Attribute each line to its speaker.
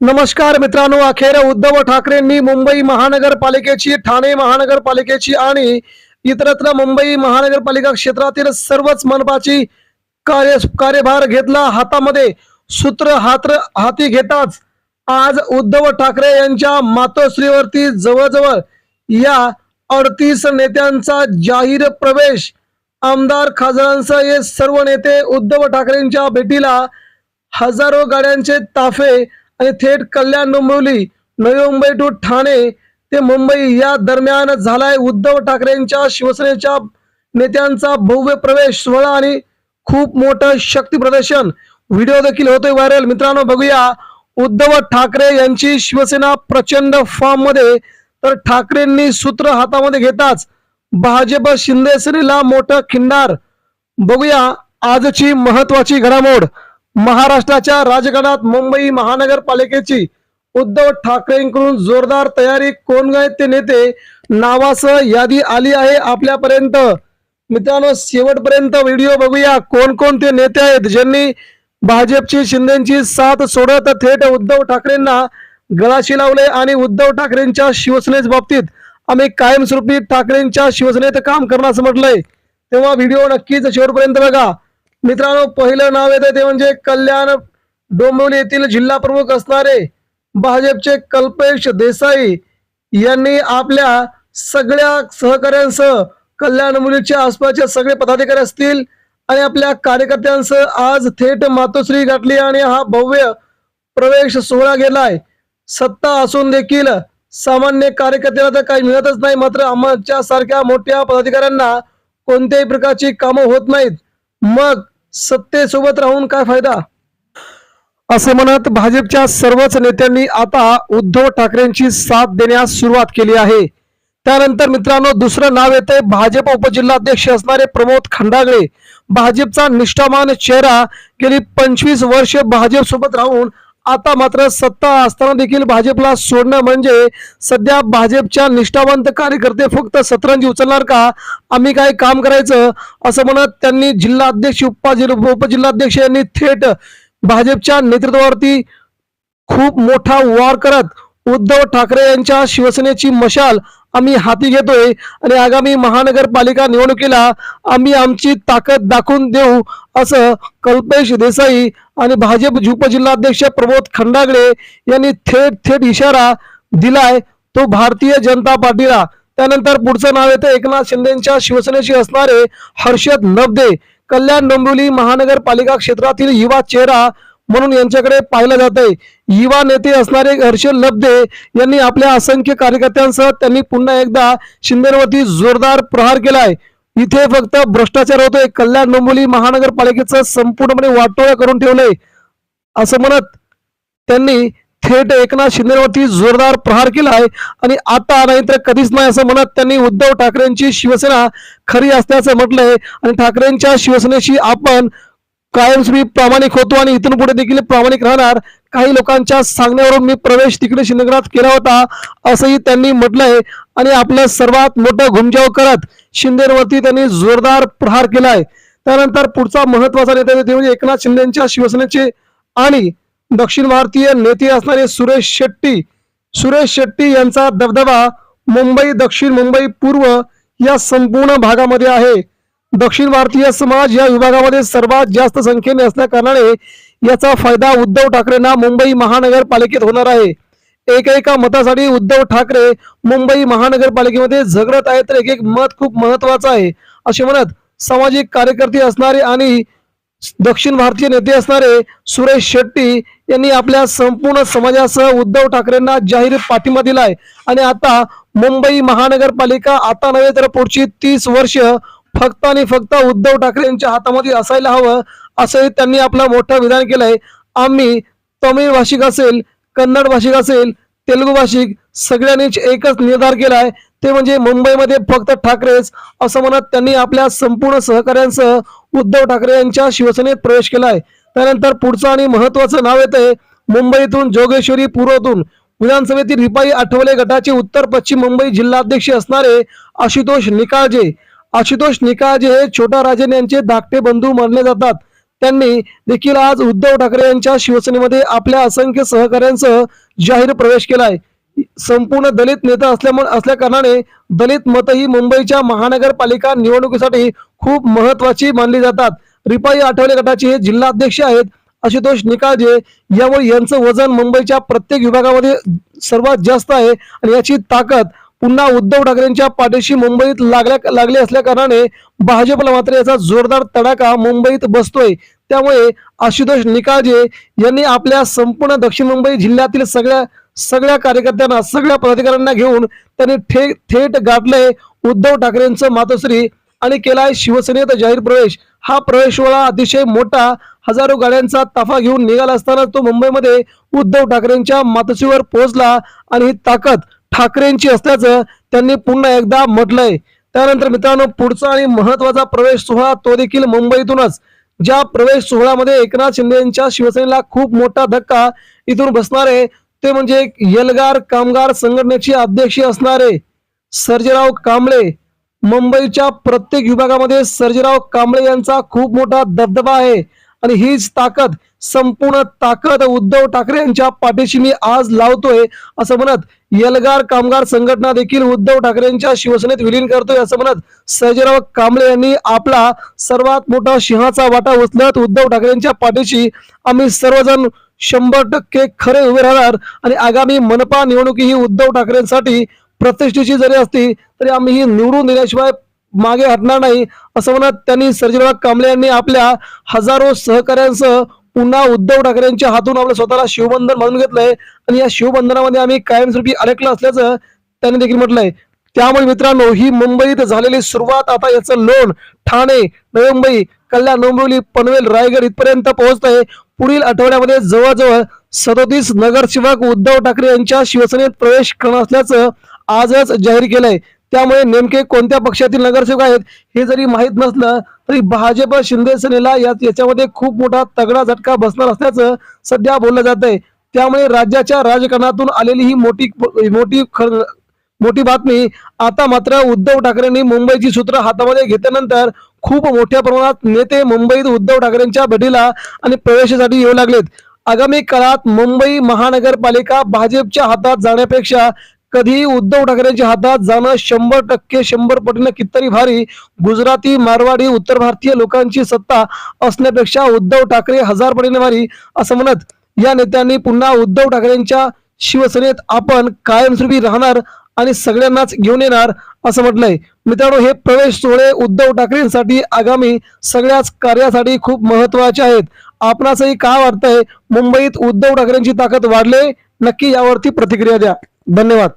Speaker 1: नमस्कार मित्रांनो अखेर उद्धव ठाकरेंनी मुंबई महानगरपालिकेची ठाणे महानगरपालिकेची आणि इतरत्र मुंबई महानगरपालिका क्षेत्रातील सर्वच मनपाची कार्य कार्यभार घेतला. हातामध्ये सूत्र हात्र हाती घेताच आज उद्धव ठाकरे यांच्या मातोश्रीवरती जवळजवळ या अडतीस नेत्यांचा जाहीर प्रवेश आमदार खासदारांसह हे सर्व नेते उद्धव ठाकरेंच्या भेटीला हजारो गाड्यांचे ताफे आणि थेट कल्याण डोंबिवली नवी मुंबई टू ठाणे ते मुंबई या दरम्यान झालाय उद्धव ठाकरेंच्या शिवसेनेच्या नेत्यांचा भव्य प्रवेश सोहळा आणि खूप मोठं शक्ती प्रदर्शन. व्हिडिओ देखील होतोय व्हायरल मित्रांनो बघूया. उद्धव ठाकरे यांची शिवसेना प्रचंड फॉर्ममध्ये तर ठाकरेंनी सूत्र हातामध्ये घेताच भाजप शिंदेसेनेला मोठं खिंडार. बघूया. आजची महत्वाची घडामोड. महाराष्ट्राच्या राजकारणात मुंबई महानगरपालिकेची उद्धव ठाकरेंकडून जोरदार तयारी. कोण गायत ते नेते? नावासह यादी आली आहे आपल्यापर्यंत. मित्रांनो शेवटपर्यंत व्हिडिओ बघूया. कोण नेते आहेत ज्यांनी भाजपची शिंदेची साथ सोडत थेट उद्धव ठाकरेंना गळाशी लावले आणि उद्धव ठाकरेंच्या शिवसेनेच बाबतीत आम्ही कायमस्वरूपी ठाकरेंच्या शिवसेनेत काम करणार म्हटलंय. तेव्हा व्हिडिओ नक्कीच शेवटपर्यंत बघा. मित्रांनो पहिलं नाव येतं ते म्हणजे कल्याण डोंबिवली येथील जिल्हा प्रमुख असणारे भाजपचे कल्पेश देसाई यांनी आपल्या सगळ्या सहकाऱ्यांसह कल्याण मुलीच्या आसपासचे सगळे पदाधिकारी असतील आणि आपल्या कार्यकर्त्यांसह आज थेट मातोश्री गाठली आणि हा भव्य प्रवेश सोहळा गेलाय सत्ता असून देखील सामान्य कार्यकर्त्याला तर काही मिळतच नाही मात्र आमच्या सारख्या मोठ्या पदाधिकाऱ्यांना कोणत्याही प्रकारची कामं होत नाहीत. मग सत्तेसोबत राहून काय फायदा? असे म्हणत भाजपच्या सर्वच नेत्यांनी आता उद्धव ठाकरेंची साथ देण्यास सुरुवात केली आहे. त्यानंतर मित्रांनो दुसरं नाव येते भाजप उपजिल्हाध्यक्ष असणारे प्रमोद खंडागळे. भाजपचा निष्ठामान चेहरा गेली पंचवीस वर्ष भाजप सोबत राहून आता मात्र सत्ता असताना देखील भाजपला सोडणं म्हणजे सध्या भाजपच्या निष्ठावंत कार्यकर्ते फक्त सतरंजी उचलणार का? आम्ही काय काम करायचं? असं म्हणत त्यांनी जिल्हाध्यक्ष उपजिल्हा उपजिल्हाध्यक्ष यांनी थेट भाजपच्या नेतृत्वावरती खूप मोठा वार करत उद्धव ठाकरे यांच्या शिवसेनेची मशाल आम्ही हाती घेतोय आणि आगामी महानगरपालिका निवडणुकीला आम्ही आमची ताकद दाखवून देऊ असं कल्पेश देसाई आणि भाजप उपजिल्हाध्यक्ष प्रमोद खंडागळे यांनी थेट थेट इशारा दिलाय. तो भारतीय जनता पार्टीला. त्यानंतर पुढचं नाव येतं एकनाथ शिंदेच्या शिवसेनेशी असणारे हर्षद नबदे. कल्याण डोंबिवली महानगरपालिका क्षेत्रातील युवा चेहरा म्हणून यांच्याकडे पाहिलं जात आहे युवा नेते असणारे हर्षद लब्दे यांनी आपल्या असंख्य कार्यकर्त्यांसह त्यांनी पुन्हा एकदा शिंदेवरती जोरदार प्रहार केलाय. इथे फक्त भ्रष्टाचार होतोय. कल्याण डोंबिवली महानगरपालिकेचं संपूर्णपणे वाटोळं करून ठेवलंय. असं म्हणत त्यांनी थेट एकनाथ शिंदेवरती जोरदार प्रहार केलाय आणि आता नाही तर कधीच नाही असं म्हणत त्यांनी उद्धव ठाकरेंची शिवसेना खरी असल्याचं म्हटलंय. आणि ठाकरेंच्या शिवसेनेशी आपण कायमस्वरूपी प्रामाणिक होतो आणि इथून पुढे देखील प्रामाणिक राहणार. काही लोकांच्या सांगण्यावरून मी प्रवेश तिकडे शिंदेगडात केला होता असंही त्यांनी म्हटलंय. आणि आपलं सर्वात मोठं घुमजाव करत शिंदेवरती त्यांनी जोरदार प्रहार केलाय. त्यानंतर पुढचा महत्त्वाचा नेता ते म्हणजे एकनाथ शिंदेच्या शिवसेनेचे आणि दक्षिण भारतीय नेते असणारे सुरेश शेट्टी. सुरेश शेट्टी यांचा दबदबा मुंबई दक्षिण मुंबई पूर्व या संपूर्ण भागामध्ये आहे. दक्षिण भारतीय समाज या विभागामध्ये सर्वात जास्त संख्येने असल्या कारणाने याचा फायदा उद्धव ठाकरेंना मुंबई महानगरपालिकेत होणार आहे. एका एका मतासाठी उद्धव ठाकरे मुंबई महानगरपालिकेमध्ये झगडत आहेत तर एक एक मत खूप महत्वाचं आहे असे म्हणत सामाजिक कार्यकर्ते असणारे आणि दक्षिण भारतीय नेते असणारे सुरेश शेट्टी यांनी आपल्या संपूर्ण समाजासह उद्धव ठाकरेंना जाहीर पाठिंबा दिलाय. आणि आता मुंबई महानगरपालिका आता नव्हे तर पुढची तीस वर्ष फक्त आणि फक्त उद्धव ठाकरेंच्या हातामध्ये असायला हवं असंही त्यांनी आपलं मोठं विधान केलंय. आम्ही तमिळ भाषिक असेल कन्नड भाषिक असेल तेलुगू भाषिक सगळ्यांनीच एकच निर्धार केलाय. ते म्हणजे मुंबईमध्ये फक्त ठाकरेच असं म्हणत त्यांनी आपल्या संपूर्ण सहकाऱ्यांसह उद्धव ठाकरे यांच्या शिवसेनेत प्रवेश केलाय. त्यानंतर पुढचं आणि महत्वाचं नाव येतंय मुंबईतून जोगेश्वरी पूर्वतून. विधानसभेतील रिपाई आठवले गटाचे उत्तर पश्चिम मुंबई जिल्हाध्यक्ष असणारे आशुतोष निकाळजे. आशुतोष निकाळजे हे छोटा राजन यांचे धाकटे बंधू मानले जातात. त्यांनी देखील आज उद्धव ठाकरे यांच्या शिवसेनेमध्ये आपल्या असंख्य सहकाऱ्यांसह जाहीर प्रवेश केलाय. संपूर्ण दलित नेता असल्यामुळे असल्या कारणाने दलित मत ही मुंबईच्या महानगरपालिका निवडणुकीसाठी खूप महत्वाची मानली जातात. रिपाई आठवले गटाचे हे जिल्हाध्यक्ष आहेत आशुतोष निकाळजे यामुळे यांचं वजन मुंबईच्या प्रत्येक विभागामध्ये सर्वात जास्त आहे आणि याची ताकद पुन्हा उद्धव ठाकरेंच्या पाठीशी मुंबईत लागल्या लागली असल्या कारणाने भाजपला मात्र याचा जोरदार तडाखा मुंबईत बसतोय. त्यामुळे आशुतोष निकाळजे यांनी आपल्या संपूर्ण दक्षिण मुंबई जिल्ह्यातील सगळ्या सगळ्या कार्यकर्त्यांना सगळ्या पदाधिकाऱ्यांना घेऊन त्यांनी थेट थेट गाठलंय उद्धव ठाकरेंचं मातोश्री आणि केलाय शिवसेनेत जाहीर प्रवेश. हा प्रवेश वेळा अतिशय मोठा हजारो गाड्यांचा ताफा घेऊन निघाला असताना तो मुंबईमध्ये उद्धव ठाकरेंच्या मातोश्रीवर पोहोचला आणि ही ताकद ठाकरेंची असल्याचं त्यांनी पुन्हा एकदा म्हटलंय. त्यानंतर मित्रांनो पुढचा आणि महत्त्वाचा प्रवेश सोहळा तो देखील मुंबईतूनच. ज्या प्रवेश सोहळ्यामध्ये एकनाथ शिंदे यांच्या शिवसेनेला खूप मोठा धक्का इथून बसणार आहे ते म्हणजे यलगार कामगार संघटनेचे अध्यक्ष असणारे सर्जेराव कांबळे. मुंबईच्या प्रत्येक विभागामध्ये सर्जेराव कांबळे यांचा खूप मोठा दबदबा आहे. आणि हीच ताकद संपूर्ण ताकद उद्धव ठाकरे यांच्या पाठीशी मी आज लावतोय असं म्हणत एल्गार कामगार संघटना देखील उद्धव ठाकरेंच्या शिवसेनेत विलीन करतोय असं म्हणत सयाजीराव कांबळे यांनी आपला सर्वात मोठा सिंहाचा वाटा उचलत उद्धव ठाकरेंच्या पाठीशी आम्ही सर्वजण शंभर टक्के खरे उभे राहणार आणि आगामी मनपा निवडणुकी ही उद्धव ठाकरेंसाठी प्रतिष्ठेची जरी असती तरी आम्ही ही निवडून दिल्याशिवाय मागे हटणार नाही असं म्हणत त्यांनी सर्जीराव कांबळे यांनी आपल्या हजारो सहकाऱ्यांसह पुन्हा उद्धव ठाकरेंच्या हातून आपलं स्वतःला शिवबंधन बांधून घेतलंय. आणि या शिवबंधनामध्ये आम्ही कायमस्वरूपी अडकलं असल्याचं त्यांनी देखील म्हटलंय. त्यामुळे मित्रांनो ही मुंबईत झालेली सुरुवात आता याचं लोण ठाणे नवी मुंबई कल्याण डोंबिवली पनवेल रायगड इथपर्यंत पोहोचत आहे पुढील आठवड्यामध्ये जवळजवळ सदोतीस नगरसेवक उद्धव ठाकरे यांच्या शिवसेनेत प्रवेश करणार असल्याचं आजच जाहीर केलंय. त्यामुळे नेमके कोणत्या पक्षातील नगरसेवक आहेत हे जरी माहीत नसलं तरी भाजप शिंदे सेनेला याच्यामध्ये खूप मोठा तगडा झटका बसणार असल्याचं सध्या बोललं जात आहे. त्यामुळे राज्याच्या राजकारणातून आलेली ही मोठी मोठी मोठी बातमी आता मात्र उद्धव ठाकरेंनी मुंबईची सूत्र हातामध्ये घेतल्यानंतर खूप मोठ्या प्रमाणात नेते मुंबईत उद्धव ठाकरेंच्या भेटीला आणि प्रवेशासाठी येऊ लागलेत. आगामी काळात मुंबई महानगरपालिका भाजपच्या हातात जाण्यापेक्षा कधी उद्धव ठाकरेंच्या हातात जाणं शंभर टक्के शंभर पटीनं कितीतरी भारी. गुजराती मारवाडी उत्तर भारतीय लोकांची सत्ता असण्यापेक्षा उद्धव ठाकरे हजार पटीने भारी असं म्हणत या नेत्यांनी पुन्हा उद्धव ठाकरेंच्या शिवसेनेत आपण कायमस्वरूपी राहणार आणि सगळ्यांनाच घेऊन येणार असं म्हटलंय. मित्रांनो हे प्रवेश सोहळे उद्धव ठाकरेंसाठी आगामी सगळ्याच कार्यासाठी खूप महत्त्वाचे आहेत. आपणासही काय वाटतंय मुंबईत उद्धव ठाकरेंची ताकद वाढले? नक्की यावरती प्रतिक्रिया द्या. धन्यवाद.